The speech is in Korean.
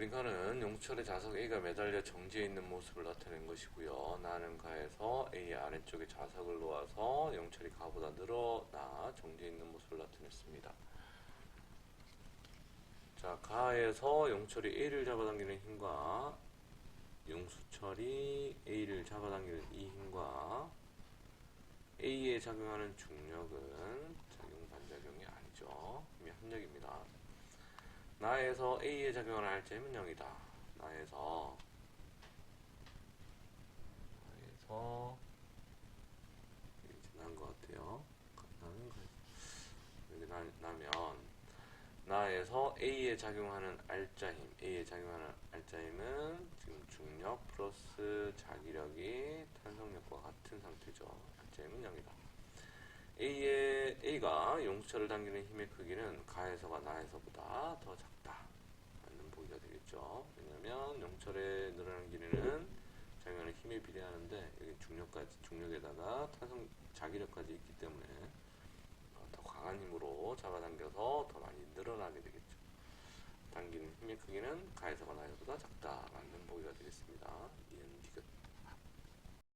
그림가는 용철의 자석 A가 매달려 정지해 있는 모습을 나타낸 것이고요. 나는 가에서 A의 아래쪽에 자석을 놓아서 용철이 가보다 늘어나 정지해 있는 모습을 나타냈습니다. 자, 가에서 용철이 A를 잡아당기는 힘과 용수철이 A를 잡아당기는 이 힘과 A에 작용하는 중력은 작용 반작용이 아니죠. 힘의 합력입니다. 나에서 A에 작용하는 알점은 0이다. 나에서 나에서 이게 지난 것 같아요. 나는 거 여기 나, 나면 나에서 A에 작용하는 알짜 힘, A에 작용하는 알짜 힘은 지금 중력 플러스 자기력이 탄성력과 같은 상태죠. 알짜 힘은 0이다. A의, A가 용수철을 당기는 힘의 크기는 가에서가 나에서보다 더 작다. 맞는 보기가 되겠죠. 왜냐하면 용철의 늘어나는 길이는 작용하는 힘에 비례하는데 여기 중력까지 중력에다가 탄성 자기력까지 있기 때문에 어, 더 강한 힘으로 잡아당겨서 더 많이 늘어나게 되겠죠. 당기는 힘의 크기는 가에서가 나에서보다 작다. 맞는 보기가 되겠습니다. 이은 디귿.